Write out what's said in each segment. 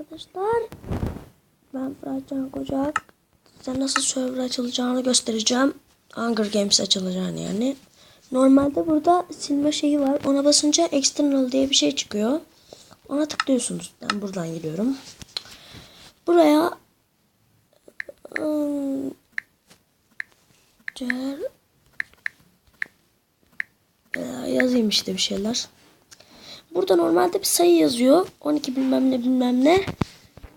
arkadaşlar. Ben Fıratcan Kocak. Size nasıl server açılacağını göstereceğim. Hunger Games açılacağını yani. Normalde burada silme şeyi var. Ona basınca external diye bir şey çıkıyor. Ona tıklıyorsunuz. Ben buradan giriyorum. Buraya cer Ee, yazayım işte bir şeyler. Burada normalde bir sayı yazıyor. 12 bilmem ne bilmem ne.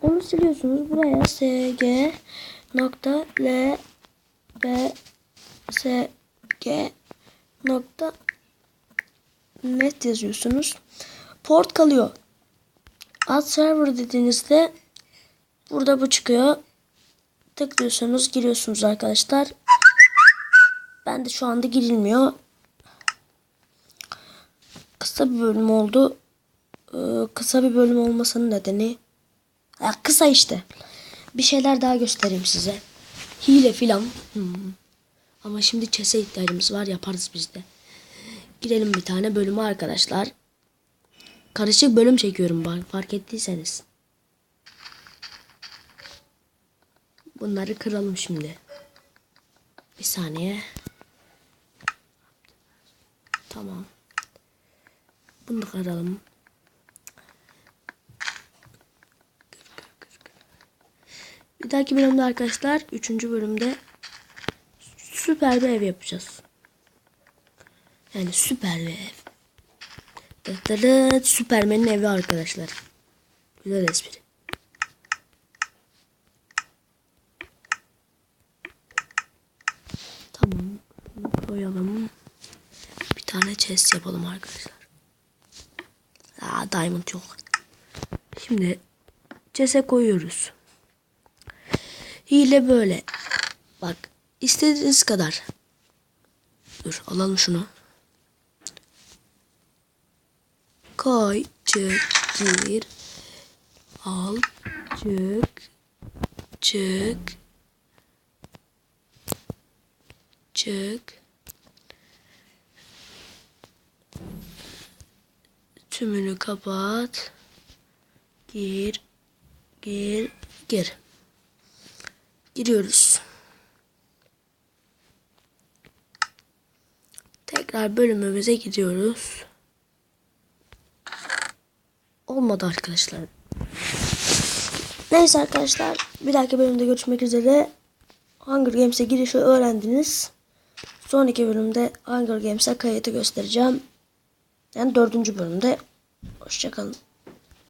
Onu siliyorsunuz. Buraya sg nokta l b s g nokta net yazıyorsunuz. Port kalıyor. Add server dediğinizde burada bu çıkıyor. Tıklıyorsunuz, giriyorsunuz arkadaşlar. Ben de şu anda girilmiyor. Kısa bir bölüm oldu. Ee, kısa bir bölüm olmasının nedeni ya kısa işte. Bir şeyler daha göstereyim size. Hile filan. Hmm. Ama şimdi çese ihtiyacımız var yaparız biz de. Girelim bir tane bölüme arkadaşlar. Karışık bölüm çekiyorum fark ettiyseniz. Bunları kıralım şimdi. Bir saniye. Tamam. Bunu da kıralım. Bir dahaki bölümde arkadaşlar 3. bölümde süper bir ev yapacağız. Yani süper bir ev. Dıt Süpermen'in evi arkadaşlar. Güzel espri. Tamam. Koyalım. Bir tane chest yapalım arkadaşlar. Diamond yok. Şimdi chest'e koyuyoruz. Hile böyle. Bak istediğiniz kadar. Dur alalım şunu. Koy, çık, gir. Al, çık, çık. Çık. Tümünü kapat. Gir. Gir. Gir. Giriyoruz. Tekrar bölümümüze gidiyoruz. Olmadı arkadaşlar. Neyse arkadaşlar. Bir dahaki bölümde görüşmek üzere. Hunger Games'e girişi öğrendiniz. Sonraki bölümde Hunger Games'e kayıtı göstereceğim. Yani dördüncü bölümde. Hoşçakalın.